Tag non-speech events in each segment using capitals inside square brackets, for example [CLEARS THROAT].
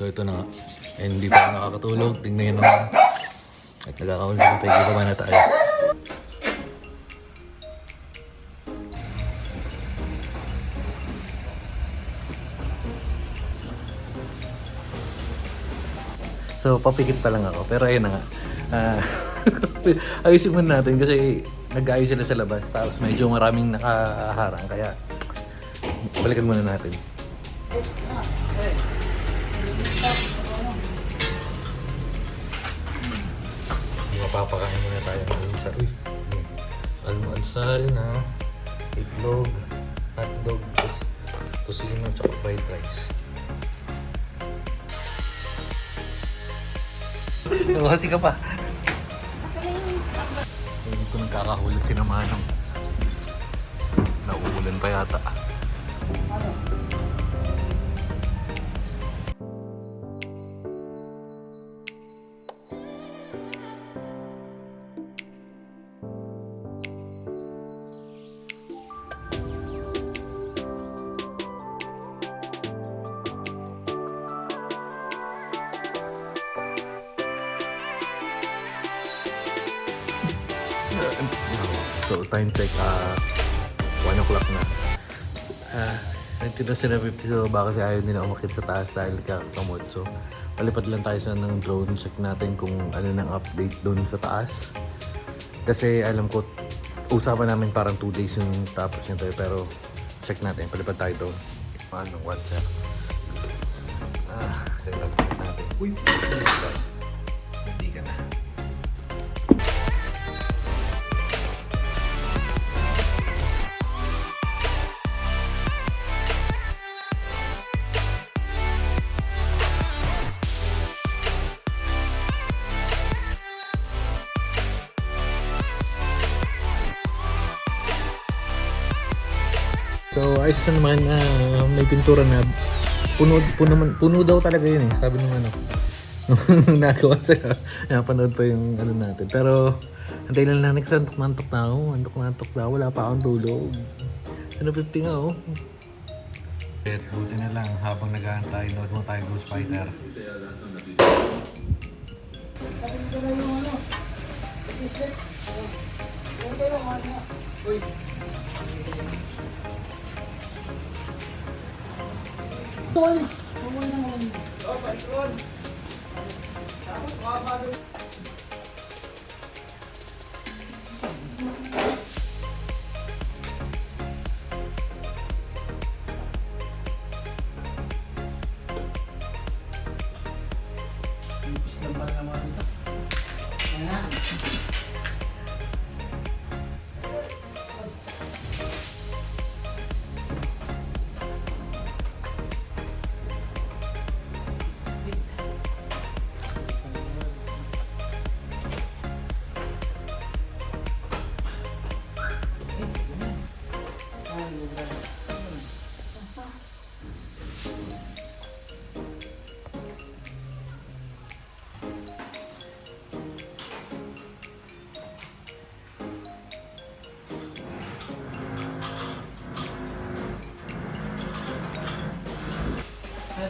So ito na nga. Eh, hindi pa nakakatulog. Tingnan nyo naman. At nagkakaulog na pegi pa na tayo. So, papikit pa lang ako. Pero ayun na nga. Ah, [LAUGHS] ayusin muna natin kasi nag-ayos sila sa labas. Tapos medyo maraming nakaharang. Kaya, balikan muna natin. Mapapakain muna tayo ng almusal. Uy, almusal na itlog, hotdog, tos, tosino, tsaka fried rice. Nawasi ka pa. Hindi ko nagkakahulot si Namanong. Nauulan pa yata. So, time check, ah, 1 o'clock na. Ah, nagtira sila 50 so baka kasi ayaw nila umakit sa taas dahil kakamot. So, palipad lang tayo sa ng drone. Check natin kung ano nang update doon sa taas. Kasi alam ko, usapan namin parang 2 days yung tapos nito eh. Pero, check natin. Palipad tayo doon. Paano? WhatsApp. Ah, palipad natin. Uy! Ayos na naman. ah, may pintura na. Puno, puno, man- puno daw talaga yun eh. Sabi nung ano. Nung [LAUGHS] nagawa sila. Napanood pa yung ano natin. Pero, antay lang natin kasi antok na antok na ako. Antok na antok na ako. Wala pa akong tulog. Ano 50 nga oh. Shit, buti na lang. Habang nag-aantay, nood mo tayo Ghost Fighter. Oh, may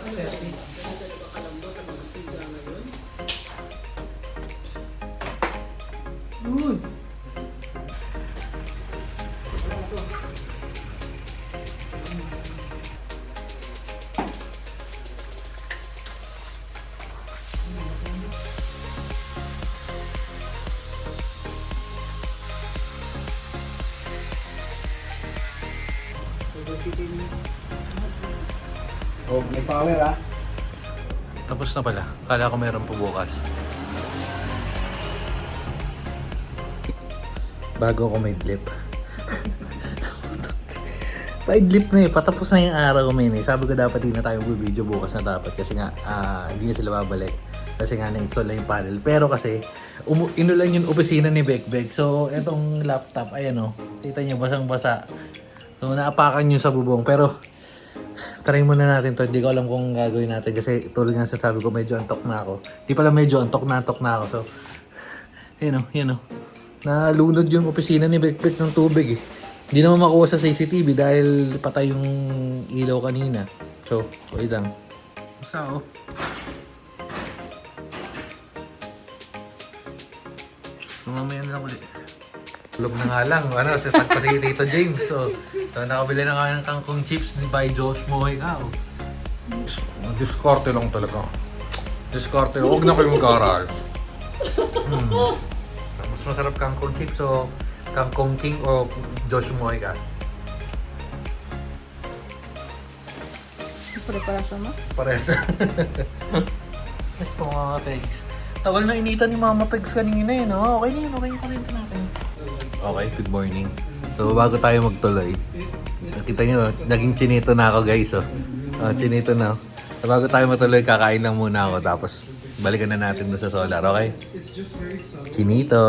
Obrigada. Power ah. Tapos na pala. Kala ko meron pa bukas. Bago ako may drip. [LAUGHS] may drip na eh. Patapos na yung araw ko may Sabi ko dapat hindi na tayo video bukas na dapat. Kasi nga, ah, hindi na sila babalik. Kasi nga na-install na yung panel. Pero kasi, umu- inulan yung opisina ni Bekbek. So, etong laptop, ayan o. Kita nyo, basang-basa. So, naapakan nyo sa bubong. Pero, try muna natin to. Hindi ko alam kung gagawin natin kasi tulad nga sabi ko, medyo antok na ako. Hindi pala medyo antok na antok na ako. So, [LAUGHS] you know, you know. Nalunod yung opisina ni Bekbek ng tubig eh. Hindi naman makuha sa CCTV dahil patay yung ilaw kanina. So, wait lang. Basta oh. So, mamaya na lang ulit. Tulog na nga lang. Ano, sa tagpa si Tito James. So, so nakabili na nga ng kangkong chips ni by Josh Moy ka. Oh. Discarte lang talaga. Discarte lang. Huwag na kayo mag-aaral. Hmm. Mas masarap kangkong chips o kangkong king o Josh Moy ka. Preparasyon mo? Pares. [LAUGHS] yes po mga pegs. Tawal na initan ni Mama Pegs kanina eh, no? Okay na yun, okay kuryente natin. Okay, good morning. So, bago tayo magtuloy, nakita nyo, naging chinito na ako guys, oh. Oh, chinito na. So, bago tayo matuloy, kakain lang muna ako, tapos balikan na natin doon sa solar, okay? Chinito.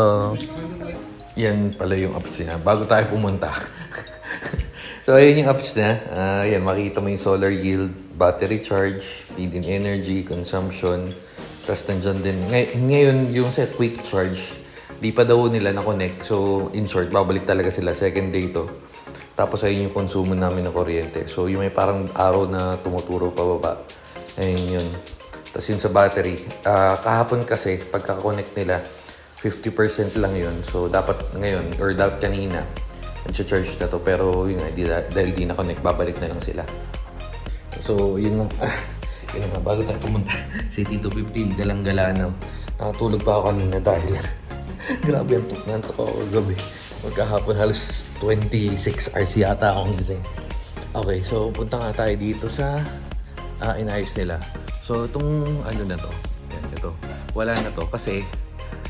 Yan pala yung apps niya, bago tayo pumunta. [LAUGHS] so, ayun yung apps niya. Ah, yan, makikita mo yung solar yield, battery charge, feed-in energy, consumption. Tapos nandyan din, ngay- ngayon yung sa quick charge, di pa daw nila na-connect. So, in short, babalik talaga sila. Second day to. Tapos ayun yung konsumo namin ng kuryente. So, yung may parang araw na tumuturo pababa. Ayun yun. Tapos yun sa battery. Ah, kahapon kasi, pagka-connect nila, 50% lang yun. So, dapat ngayon, or dapat kanina, nag-charge na to. Pero yun nga, di, dahil di na-connect, babalik na lang sila. So, yun lang. [LAUGHS] yun nga, bago tayo pumunta. [LAUGHS] Tito 50, galang-gala na. Nakatulog pa ako kanina dahil [LAUGHS] grabe ang tuk nantok ako gabi. Magkahapon halos 26 hours yata akong gising. Okay, so punta nga tayo dito sa ah, inayos nila. So, itong ano na to, yan, ito, wala na to kasi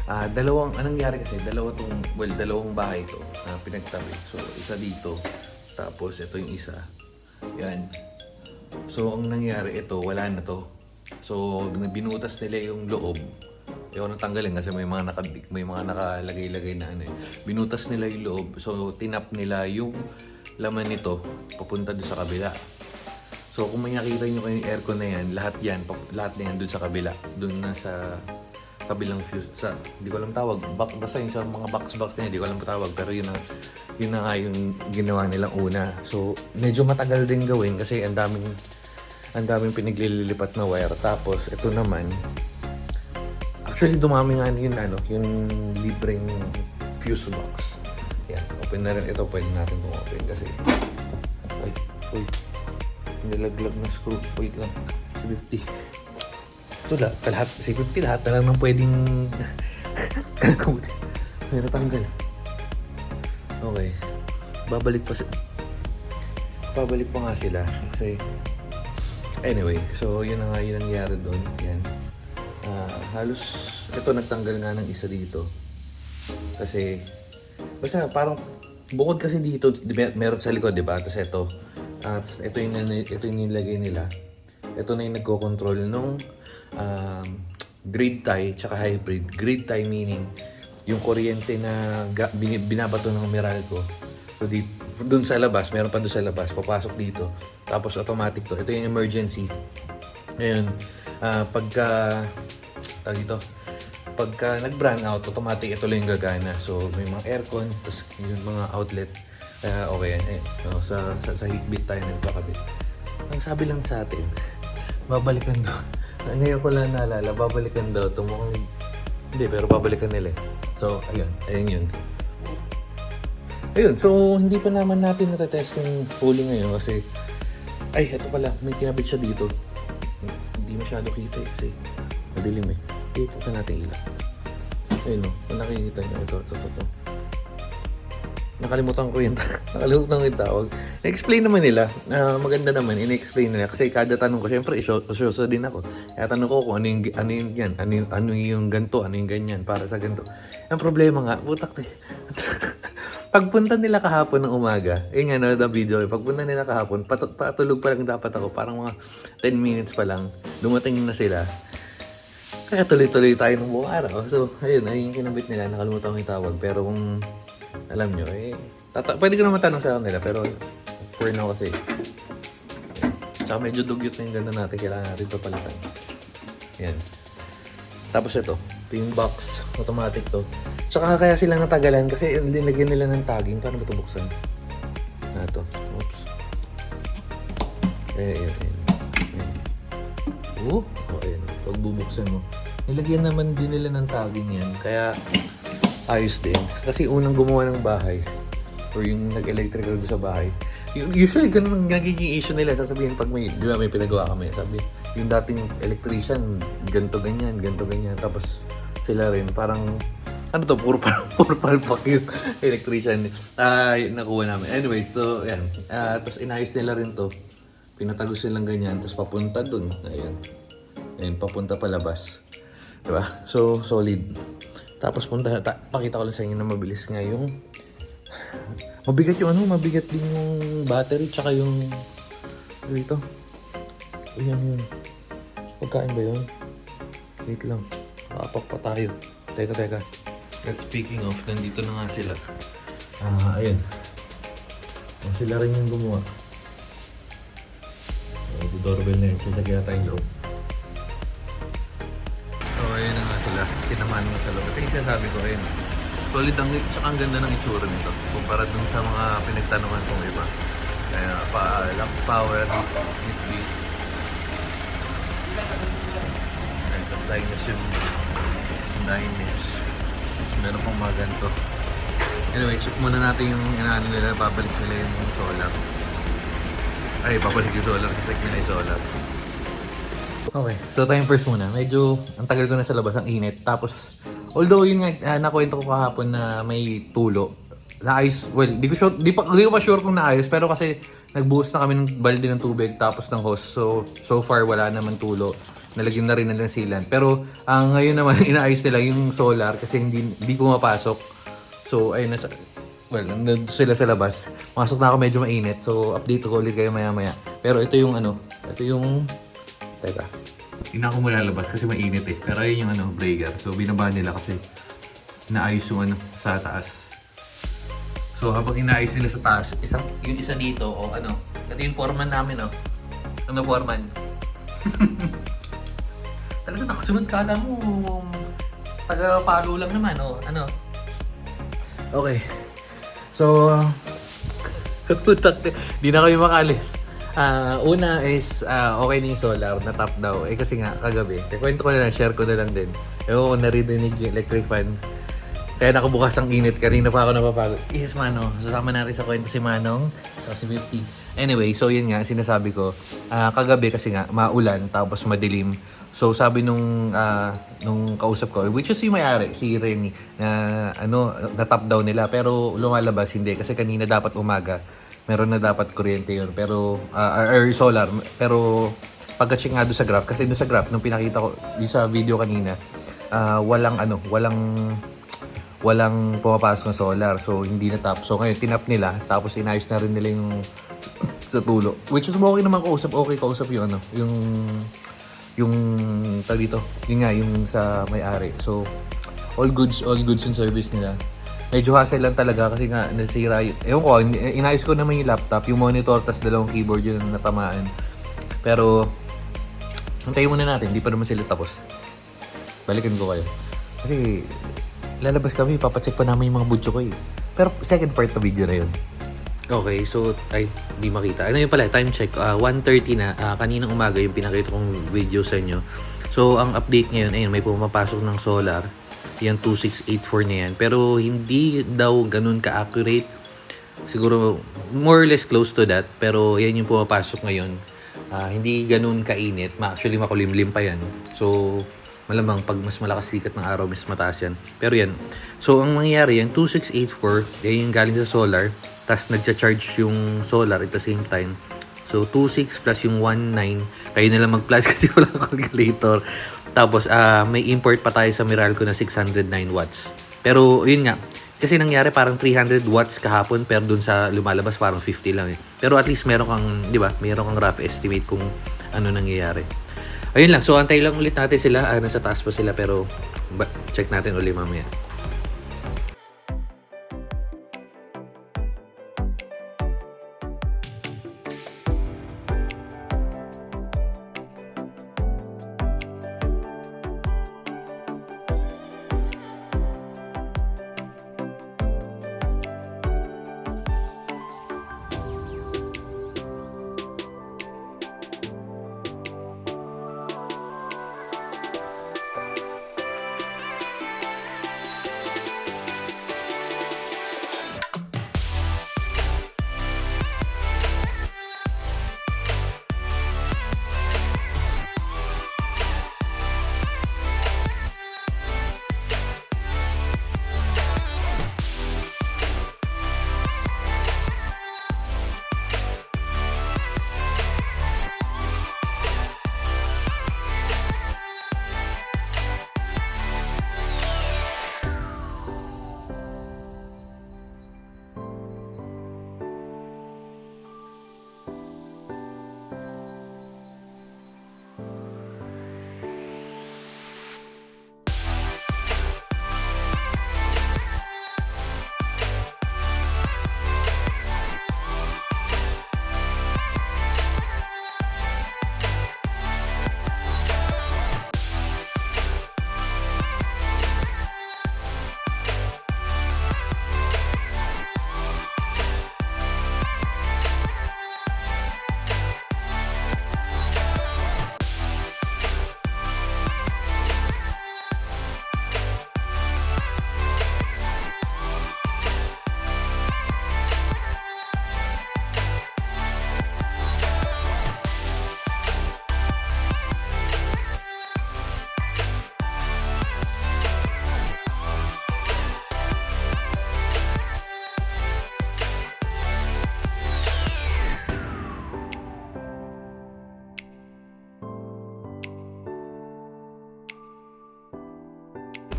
ah dalawang, anong nangyari kasi, dalawa tong, well, dalawang bahay to na pinagtabi. So, isa dito, tapos ito yung isa. Yan. So, ang nangyari, ito, wala na to. So, binutas nila yung loob. Ayaw na tanggalin kasi may mga, naka, may mga nakalagay-lagay na ano eh. Binutas nila yung loob. So, tinap nila yung laman nito papunta doon sa kabila. So, kung may nakita nyo kayo yung aircon na yan, lahat yan, lahat na yan doon sa kabila. Doon na sa kabilang fuse, sa, hindi ko alam tawag, back, basta yung sa mga box-box na yun, hindi ko alam tawag, pero yun na, yun na nga yung ginawa nilang una. So, medyo matagal din gawin kasi ang daming, ang daming pinaglililipat na wire. Tapos, ito naman, actually dumami nga yun, ano, yung libreng fuse box. Yan, open na rin ito, pwede natin itong open kasi, ay, uy, nilaglag na screw. Wait lang. Si 50. Ito lahat. Lahat. Si 50 lahat na lang ng pwedeng. [LAUGHS] Pero tanggal. Okay. Babalik pa si... Babalik pa nga sila. Kasi... Anyway, so yun na nga yung nangyari doon. Yan. Ah, halos... Ito nagtanggal nga ng isa dito. Kasi... Basta parang... Bukod kasi dito, di ba, meron sa likod, di ba? Tapos ito. At ito yung, ito yung nilagay nila. Ito na yung nagko-control nung um, grid tie tsaka hybrid. Grid tie meaning yung kuryente na binabato ng Meralco. So di, dun sa labas, meron pa dun sa labas, papasok dito. Tapos automatic to. Ito yung emergency. Ngayon, ah, pagka, tawag dito, pagka nag-brand out, automatic ito lang yung gagana. So, may mga aircon, tapos yung mga outlet. Kaya okay yan. Eh, no, sa, sa, sa heatbit tayo nagpakabit. Ang sabi lang sa atin, [LAUGHS] babalikan daw. [LAUGHS] Ngayon ko lang naalala, babalikan daw. Tumukhang, hindi, pero babalikan nila eh. So, ayun. Ayun yun. Ayun, so hindi pa naman natin natetest yung fully ngayon kasi ay, eto pala, may kinabit siya dito. Hindi masyado kita eh, kasi madilim eh. Iputan natin ilaw. Ayun o, kung nakikita nyo, ito, ito, ito. Nakalimutan ko yung, [LAUGHS] nakalimutan ko yung tawag. Na-explain naman nila. Ah, maganda naman, in-explain nila. Kasi kada tanong ko, syempre, isyoso din ako. Kaya tanong ko kung ano yung, ano yung yan, ano yung, ano yung ganto, ano yung ganyan, para sa ganto. Ang problema nga, butak to. [LAUGHS] Pagpunta nila kahapon ng umaga, yun nga na video, pagpunta nila kahapon, pat- patulog pa lang dapat ako, parang mga 10 minutes pa lang, dumating na sila. Kaya tuloy-tuloy tayo ng buong araw. So, ayun, ayun yung kinabit nila, nakalimutan ko yung tawag. Pero kung alam nyo, eh, tata- pwede ko naman tanong sa kanila, pero for now kasi, Tsaka medyo dugyot na yung ganda natin, kailangan natin ito palitan. Yan. Tapos ito, ito yung box, automatic to. Tsaka kaya sila natagalan kasi linagyan nila ng tagging. Paano ba ito buksan? Na ito. Oops. Eh, ayan. ayan. Oh, oh, ayan. Pag bubuksan mo. Nilagyan naman din nila ng tagging yan. Kaya, ayos din. Kasi unang gumawa ng bahay, or yung nag-electrical sa bahay, usually ganun ang nagiging issue nila. Sasabihin pag may, di ba may pinagawa kami, sabi, yung dating electrician, ganto ganyan, ganto ganyan. Tapos sila rin, parang, ano to, puro, [LAUGHS] puro palpak yung electrician. Ah, yun, nakuha namin. Anyway, so, yan. Ah, tapos inayos nila rin to. Pinatagos nilang ganyan, tapos papunta dun. Ayan. Ayan, papunta palabas. Diba? So, solid. Tapos punta, ta- pakita ko lang sa inyo na mabilis nga yung [SIGHS] mabigat yung ano, mabigat din yung battery tsaka yung dito. Ayan yun. Pagkain ba yun? Wait lang. Apak pa tayo. Teka, teka. And speaking of, nandito na nga sila. Ah, ayun. Sila rin yung gumawa. The doorbell na yun. Sasagya tayong loob. Sinamahan nga sa loob. Ito yung sinasabi ko, ayun. Solid ang, tsaka ang ganda ng itsura nito. Kumpara dun sa mga pinagtanungan kong iba. Kaya pa, Lux Power, Hit Beat. Ayun, tapos Dynas yung Dynas. Meron pang mga ganito. Anyway, check muna natin yung inaano nila. Babalik nila yung solar. Ay, babalik yung solar. Check nila yung solar. Okay, so time first muna. Medyo ang tagal ko na sa labas, ang init. Tapos, although yun nga, ah, nakwento ko kahapon na may tulo. Naayos, well, di ko, sure, di, pa, di ko pa sure kung naayos, pero kasi nagbuhos na kami ng balde ng tubig tapos ng hose. So, so far wala naman tulo. Nalagyan na rin na ng sealant. Pero, ang ngayon naman, [LAUGHS] inaayos nila yung solar kasi hindi, hindi pumapasok. So, ayun na sa, well, nandun sila sa labas. Masok na ako medyo mainit. So, update ko ulit kayo maya-maya. Pero ito yung ano, ito yung Teka. Hindi na ako malalabas kasi mainit eh. Pero ayun yung ano, breaker. So binaba nila kasi inaayos yung ano, sa taas. So habang inaayos nila sa taas, isang, yung isa dito, o ano, ito yung foreman namin, oh. Ano foreman? [LAUGHS] Talaga nakasunod ka lang mo. Taga-palo lang naman, oh. Ano? Okay. So, [LAUGHS] Di na kami makalis. Ah, una is ah, okay na yung solar na top daw. Eh kasi nga kagabi, kwento ko na lang, share ko na lang din. Ewan ko narinig yung electric fan. Kaya nakabukas ang init. Kanina pa ako napapagod. Yes, Mano. Sasama natin sa kwento si Manong. Sa si 50. Anyway, so yun nga, sinasabi ko. ah, kagabi kasi nga, maulan, tapos madilim. So sabi nung ah, nung kausap ko, which is yung may-ari, si Renny, na ano, na top down nila. Pero lumalabas hindi kasi kanina dapat umaga. Meron na dapat kuryente yun. Pero, ah, or solar. Pero pagka-check nga doon sa graph, kasi doon sa graph, nung pinakita ko yung sa video kanina, ah, walang ano, walang walang pumapasok na solar. So, hindi na tap. So, ngayon, tinap nila. Tapos, inayos na rin nila yung [CLEARS THROAT] sa tulo. Which is okay naman kausap. Okay kausap yung ano, yung yung tag dito. Yun nga, yung sa may-ari. So, all goods, all goods in service nila. Medyo hassle lang talaga kasi nga nasira yun. Ewan ko, in- inayos ko naman yung laptop, yung monitor, tas dalawang keyboard yun na natamaan. Pero, Antayin muna natin, hindi pa naman sila tapos. Balikan ko kayo. Kasi, lalabas kami, papacheck pa namin yung mga budyo ko eh. Pero second part na video na yun. Okay, so, ay, di makita. Ano yun pala, time check. ah 1.30 na, ah, kaninang umaga yung pinakita kong video sa inyo. So, ang update ngayon, ayun, may pumapasok ng solar. Yan, 2684 na yan. Pero, hindi daw ganun ka-accurate. Siguro, more or less close to that. Pero, yan yung pumapasok ngayon. Ah, hindi ganun kainit. Actually, makulimlim pa yan. So, malamang pag mas malakas sikat ng araw, mas mataas yan. Pero yan. So, ang mangyayari yan, 2684, yan yung galing sa solar. Tapos, nagcha-charge yung solar at the same time. So, 26 plus yung 19. Kayo na lang mag-plus [LAUGHS] kasi wala akong calculator. Tapos, ah may import pa tayo sa Meralco na 609 watts. Pero, yun nga. Kasi nangyari parang 300 watts kahapon pero dun sa lumalabas parang 50 lang eh. Pero at least meron kang, di ba, meron kang rough estimate kung ano nangyayari. Ayun lang, so antay lang ulit natin sila. Ah, nasa taas pa sila pero check natin ulit mamaya.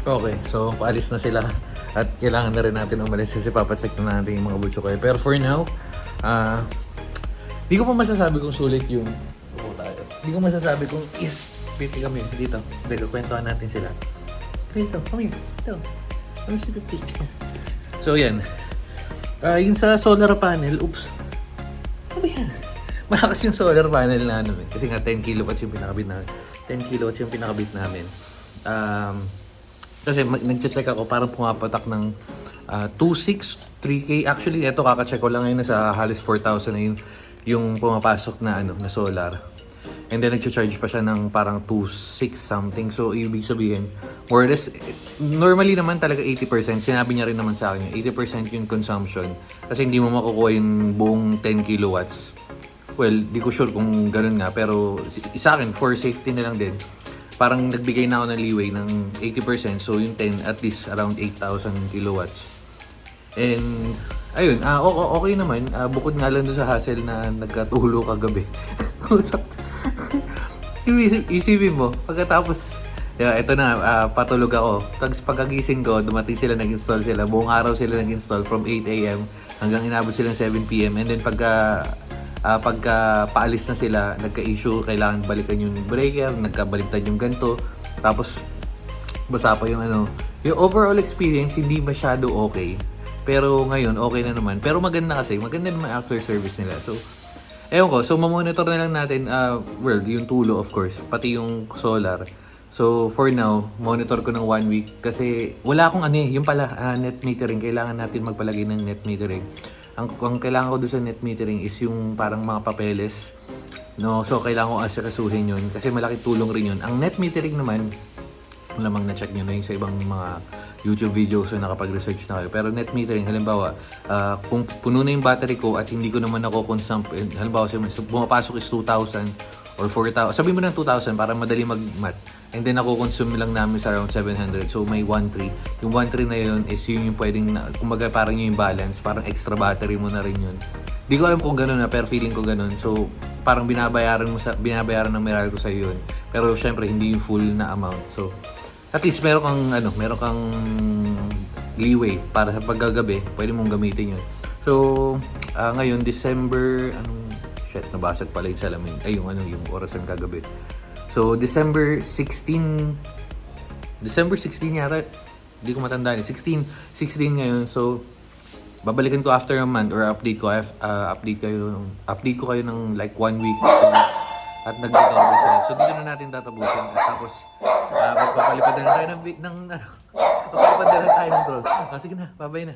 Okay, so paalis na sila at kailangan na rin natin umalis kasi papacheck na natin yung mga butso ko. Pero for now, ah, di ko pa masasabi kung sulit yung Oo, tayo. Di ko masasabi kung yes, piti kami dito. Hindi, kukwentuhan natin sila. Dito, here. Dito. Ano si 50? So yan. Ah, yung sa solar panel, oops. Ano ba yan? [LAUGHS] Malakas yung solar panel na ano eh. Kasi nga 10 kilowatts yung pinakabit namin. 10 kilowatts yung pinakabit namin. Um, kasi nag-check ako, parang pumapatak ng ah, 2.6, 3K. Actually, eto kaka-check ko lang ngayon sa halos 4,000 na yun yung pumapasok na ano na solar. And then nag-charge pa siya ng parang 2.6 something. So, ibig sabihin, more or less, normally naman talaga 80%. Sinabi niya rin naman sa akin, yun, 80% yung consumption. Kasi hindi mo makukuha yung buong 10 kilowatts. Well, di ko sure kung ganun nga. Pero sa akin, for safety na lang din, parang nagbigay na ako ng leeway ng 80%. So, yung 10, at least around 8,000 kilowatts. And, ayun, o- okay naman. Ah, bukod nga lang doon sa hassle na nagkatulo kagabi. [LAUGHS] Isip- Isipin mo, pagkatapos, yeah, ito na, ah, patulog ako. Tapos pagkagising ko, dumating sila, nag-install sila. Buong araw sila nag-install from 8 a.m. hanggang inabot sila ng 7 p.m. And then pagka, ah, pagka paalis na sila, nagka-issue, kailangan balikan yung breaker, nagkabaliktad yung ganto. Tapos, basa pa yung ano, yung overall experience hindi masyado okay. Pero ngayon, okay na naman. Pero maganda kasi, maganda naman after service nila. So, ewan ko, so mamonitor na lang natin, uh, well, yung tulo of course, pati yung solar. So, for now, monitor ko ng one week kasi wala akong ano eh, yung pala, ah, net metering. Kailangan natin magpalagay ng net metering. Ang, ang kailangan ko doon sa net metering is yung parang mga papeles. No, so kailangan ko asikasuhin yun kasi malaki tulong rin yun. Ang net metering naman, malamang na-check nyo na yung sa ibang mga YouTube videos na nakapag-research na kayo. Pero net metering, halimbawa, ah, kung puno na yung battery ko at hindi ko naman ako consume, eh, halimbawa, so, bumapasok is 2,000 or 4,000. Sabi mo ng 2,000 para madali mag-mat. And then ako consume lang namin sa around 700. So may 1.3. Yung 1.3 na yun is yun yung pwedeng, na, kumbaga parang yun yung balance. Parang extra battery mo na rin yun. Di ko alam kung gano'n na, pero feeling ko gano'n. So parang binabayaran mo sa, binabayaran ng Meralco sa yun. Pero syempre hindi yung full na amount. So at least meron kang ano, meron kang leeway para sa paggagabi, pwede mong gamitin 'yun. So, ah, ngayon December anong shit, nabasag pala yung salamin. Ay, yung ano, yung orasan kagabi. So, December 16 December 16 yata. Hindi ko matandaan. eh. 16 16 ngayon. So, babalikan ko after a month or update ko ah, update kayo update ko kayo ng like one week at nagdodorbe sila. So dito na natin tatapusin at tapos uh, magpapalipad na tayo ng, bi- ng ano, [LAUGHS] magpapalipad na tayo ng drone. Ah, sige na, bye-bye na.